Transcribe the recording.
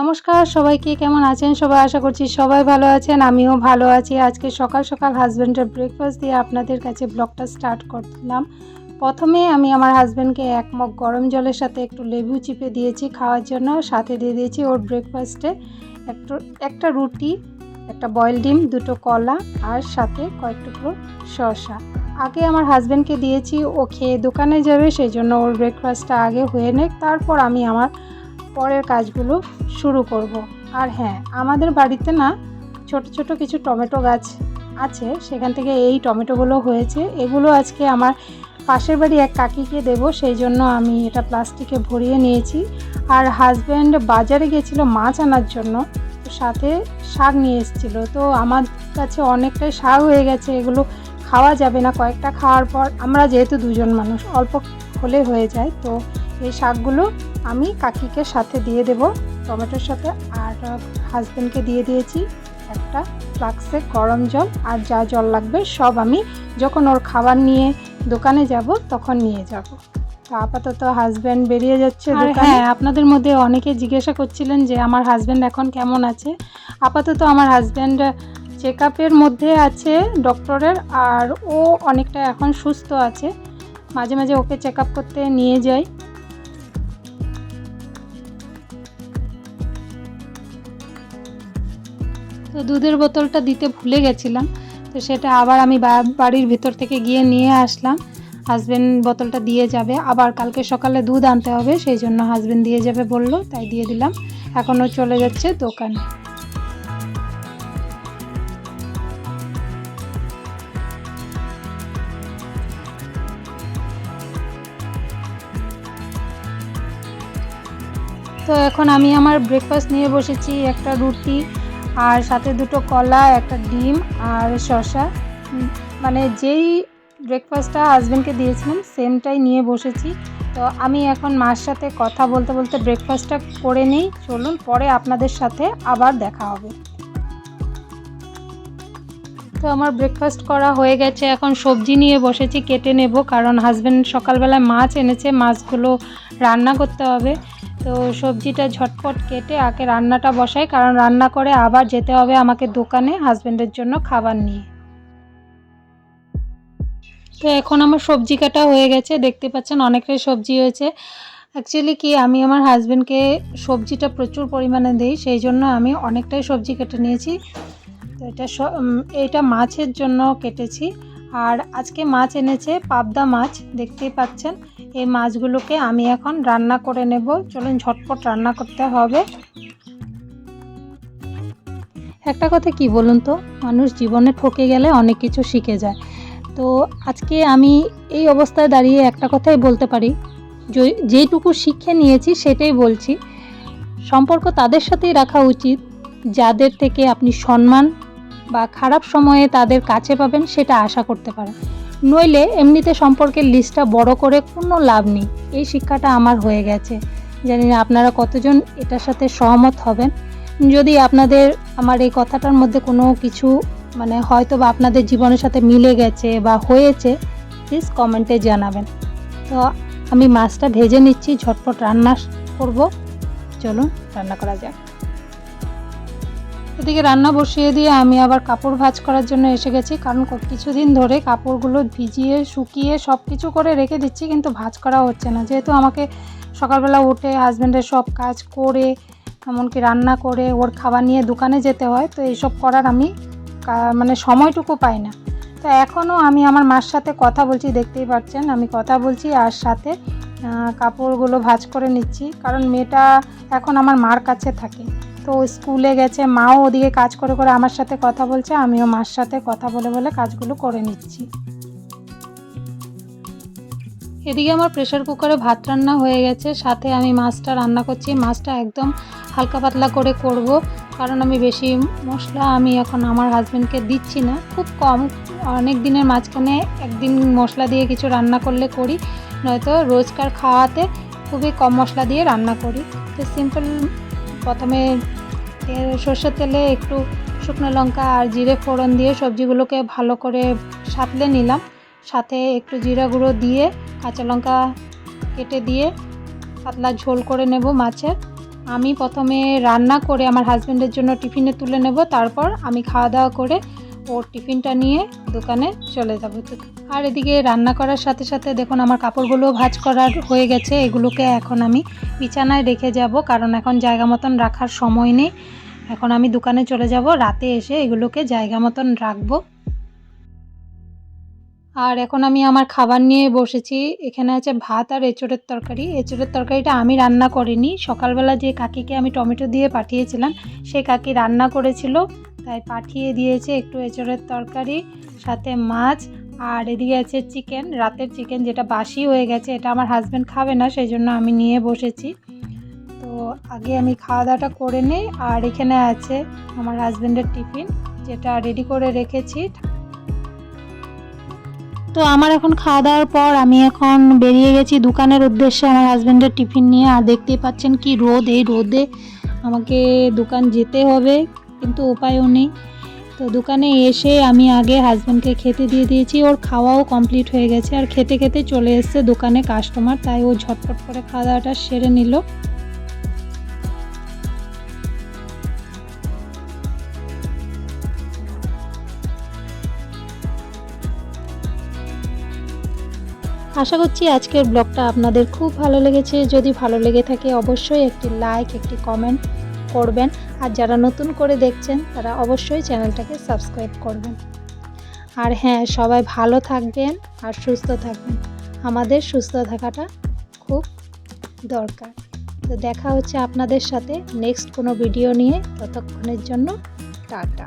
নমস্কার, সবাইকে কেমন আছেন? সবাই আশা করছি সবাই ভালো আছেন, আমিও ভালো আছি। আজকে সকাল সকাল হাজব্যান্ডের ব্রেকফাস্ট দিয়ে আপনাদের কাছে ব্লগটা স্টার্ট করলাম। প্রথমে আমি আমার হাজব্যান্ডকে এক মগ গরম জলের সাথে একটু লেবু চিপে দিয়েছি খাওয়ার জন্য। সাথে দিয়ে দিয়েছি ওর ব্রেকফাস্টে একটু, একটা রুটি, একটা বয়েল ডিম, দুটো কলা আর সাথে কয়েক টুকরো শসা। আগে আমার হাজব্যান্ডকে দিয়েছি, ও খেয়ে দোকানে যাবে, সেই জন্য ওর ব্রেকফাস্টটা আগে হয়ে নেক। তারপর আমি আমার পরের কাজগুলো শুরু করব। আর হ্যাঁ আমাদের বাড়িতে না ছোট ছোট কিছু টমেটো গাছ আছে। সেখান থেকে এই টমেটোগুলো হয়েছে। এগুলো আজকে আমার পাশের বাড়ি এক কাকিকে দেব। সেই জন্য আমি এটা প্লাস্টিকে ভরিয়ে নিয়েছি। আর হাজব্যান্ড বাজারে গিয়েছিল মাছ আনার জন্য। তো সাথে শাক নিয়ে এসেছিল। তো আমার কাছে অনেকটাই শাক হয়ে গেছে। এগুলো খাওয়া যাবে না। কয়েকটা খাওয়ার পর আমরা যেহেতু দুজন মানুষ, অল্প হলে হয়ে যায়। তো এই শাকগুলো আমি কাকিকে সাথে দিয়ে দেব টমেটোর সাথে আর হাজব্যান্ডকে দিয়ে দিয়েছি একটা ফ্লাক্সে গরম জল আর যা জল লাগবে সব আমি যখন ওর খাবার নিয়ে দোকানে যাব তখন নিয়ে যাব। তো আপাতত হাজব্যান্ড বেরিয়ে যাচ্ছে হ্যাঁ আপনাদের মধ্যে অনেকে জিজ্ঞাসা করছিলেন যে আমার হাজব্যান্ড এখন কেমন আছে। আপাতত আমার হাজব্যান্ড চেক আপের মধ্যে আছে ডক্টরের আর ও অনেকটা এখন সুস্থ আছে। মাঝে মাঝে ওকে চেক আপ করতে নিয়ে যাই। তো দুধের বোতলটা দিতে ভুলে গেছিলাম। তো সেটা আবার আমি বাড়ির ভিতর থেকে গিয়ে নিয়ে আসলাম। হাজব্যান্ড বোতলটা দিয়ে যাবে। আবার কালকে সকালে দুধ আনতে হবে, সেই জন্য হাজব্যান্ড দিয়ে যাবে বলল, তাই দিয়ে দিলাম। এখনও চলে যাচ্ছে দোকানে। তো এখন আমি আমার ব্রেকফাস্ট নিয়ে বসেছি, একটা রুটি আর সাথে দুটো কলা একটা ডিম আর উম, মানে যেই ব্রেকফাস্টটা হাজব্যান্ডকে দিয়েছিলাম সেমটাই নিয়ে বসেছি। তো আমি এখন মার সাথে কথা বলতে বলতে ব্রেকফাস্টটা করে নিই। চলুন পরে আপনাদের সাথে আবার দেখা হবে। তো আমার ব্রেকফাস্ট করা হয়ে গেছে। এখন সবজি নিয়ে বসেছি কেটে নেব। কারণ হাজব্যান্ড সকালবেলায় মাছ এনেছে। মাছগুলো রান্না করতে হবে। তো সবজিটা ঝটপট কেটে আগে রান্নাটা বসাই, কারণ রান্না করে আবার যেতে হবে আমাকে দোকানে হাজব্যান্ডের জন্য খাবার নিয়ে। তো এখন আমার সবজি কাটা হয়ে গেছে, দেখতে পাচ্ছেন অনেকটাই সবজি হয়েছে। অ্যাকচুয়ালি কি, আমি আমার হাজব্যান্ডকে সবজিটা প্রচুর পরিমাণে দিই, সেই জন্য আমি অনেকটাই সবজি কেটে নিয়েছি। তো এটা এটা মাছের জন্য কেটেছি। আর আজকে মাছ এনেছে, পাবদা মাছ, দেখতেই পাচ্ছেন। এই মাছগুলোকে আমি এখন রান্না করে নেব। চলুন ঝটপট রান্না করতে হবে। একটা কথা কি বলুন তো, মানুষ জীবনে ঠকে গেলে অনেক কিছু শিখে যায়। তো আজকে আমি এই অবস্থায় দাঁড়িয়ে একটা কথাই বলতে পারি। যেইটুকু শিক্ষা নিয়েছি সেটাই বলছি। সম্পর্ক তাদের সাথেই রাখা উচিত, যাদের থেকে আপনি সম্মান বা খারাপ সময়ে তাদের কাছে পাবেন সেটা আশা করতে পারেন। নইলে এমনিতে সম্পর্কের লিস্টটা বড় করে কোনো লাভ নেই। এই শিক্ষাটা আমার হয়ে গেছে। জানি না আপনারা কতজন এটার সাথে সহমত হবেন। যদি আপনাদের, আমার এই কথাটার মধ্যে কোনো কিছু মানে হয়তো বা আপনাদের জীবনের সাথে মিলে গেছে বা হয়েছে প্লিজ কমেন্টে জানাবেন। তো আমি মাছটা ভেজে নিচ্ছি, ঝটপট রান্না করব। চলুন, রান্না করা যাক। এদিকে রান্না বসিয়ে দিয়ে আমি আবার কাপড় ভাঁজ করার জন্য এসে গেছি, কারণ কিছুদিন ধরে কাপড়গুলো ভিজিয়ে, শুকিয়ে সব কিছু করে রেখে দিচ্ছি, কিন্তু ভাঁজ করা হচ্ছে না। যেহেতু আমাকে সকালবেলা উঠে হাজব্যান্ডের সব কাজ করে, এমনকি রান্না করে, ওর খাবার নিয়ে দোকানে যেতে হয়, তো এইসব করার আমি মানে সময়টুকু পাই না। তো এখনও আমি আমার মার সাথে কথা বলছি, দেখতেই পাচ্ছেন, আমি কথা বলছি আর সাথে কাপড়গুলো ভাঁজ করে নিচ্ছি, কারণ মেয়েটা এখন আমার মার কাছে থাকে। তো স্কুলে গেছে, মাও ওদিকে কাজ করে করে আমার সাথে কথা বলছে, আমিও মার সাথে কথা বলে বলে কাজগুলো করে নিচ্ছি। এদিকে আমার প্রেশার কুকারে ভাত রান্না হয়ে গেছে, সাথে আমি মাছটা রান্না করছি, মাছটা একদম হালকা পাতলা করে করব, কারণ আমি বেশি মশলা আমি এখন আমার হাজব্যান্ডকে দিচ্ছি না, খুব কম, অনেক দিনের মাঝখানে একদিন মশলা দিয়ে কিছু রান্না করলে করি, নয়তো রোজকার খাওয়াতে খুবই কম মশলা দিয়ে রান্না করি। তো সিম্পল প্রথমে সর্ষের তেলে একটু শুকনো লঙ্কা আর জিরে ফোড়ন দিয়ে সবজিগুলোকে ভালো করে সাতলে নিলাম। সাথে একটু জিরা গুঁড়ো দিয়ে কাঁচা লঙ্কা কেটে দিয়ে পাতলা ঝোল করে নেব মাছের। আমি প্রথমে রান্না করে আমার হাজব্যান্ডের জন্য টিফিনে তুলে নেব, তারপর আমি খাওয়া দাওয়া করে ওর টিফিনটা নিয়ে দোকানে চলে যাব আর এদিকে রান্না করার সাথে সাথে দেখুন আমার কাপড়গুলো ভাজ করার হয়ে গেছে। এগুলোকে এখন আমি বিছানায় রেখে যাব, কারণ এখন জায়গা মতন রাখার সময় নেই। এখন আমি দোকানে চলে যাব, রাতে এসে এগুলোকে জায়গা মতন রাখব। আর এখন আমি আমার খাবার নিয়ে বসেছি। এখানে আছে ভাত আর এঁচড়ের তরকারি। এঁচড়ের তরকারিটা আমি রান্না করিনি। সকালবেলা যে কাকিকে আমি টমেটো দিয়ে পাঠিয়েছিলাম, সে কাকি রান্না করেছিল। তাই পাঠিয়ে দিয়েছে একটু এঁচড়ের তরকারি, সাথে মাছ, আর এদিকে আছে চিকেন রাতের চিকেন যেটা বাসি হয়ে গেছে, এটা আমার হাজব্যান্ড খাবে না সেই জন্য আমি নিয়ে বসেছি। তো আগে আমি খাওয়া দাওয়াটা করে নিই, আর এখানে আছে আমার হাজব্যান্ডের টিফিন, যেটা রেডি করে রেখেছি। তো আমার এখন খাওয়া দাওয়ার পর আমি এখন বেরিয়ে গেছি দোকানের উদ্দেশ্যে আমার হাজব্যান্ডের টিফিন নিয়ে, আর দেখতেই পাচ্ছেন কি রোদ, এই রোদে আমাকে দোকান যেতে হবে। কিন্তু উপায়ও নেই। তো দোকানে এসে আমি আগে হাজব্যান্ডকে খেতে দিয়ে দিয়েছি, ওর খাওয়াও কমপ্লিট হয়ে গেছে। আর খেতে খেতে চলে এসছে দোকানে কাস্টমার তাই ও ঝটপট করে খাওয়া দাওয়াটা সেরে নিল। আশা করছি আজকের ব্লগটা আপনাদের খুব ভালো লেগেছে। যদি ভালো লেগে থাকে অবশ্যই একটি লাইক একটি কমেন্ট করবেন। আর যারা নতুন করে দেখছেন, তারা অবশ্যই চ্যানেলটাকে সাবস্ক্রাইব করবেন। আর হ্যাঁ সবাই ভালো থাকবেন আর সুস্থ থাকবেন। আমাদের সুস্থ থাকাটা খুব দরকার। তো দেখা হচ্ছে আপনাদের সাথে নেক্সট কোনো ভিডিও নিয়ে। ততক্ষণের জন্য টাটা।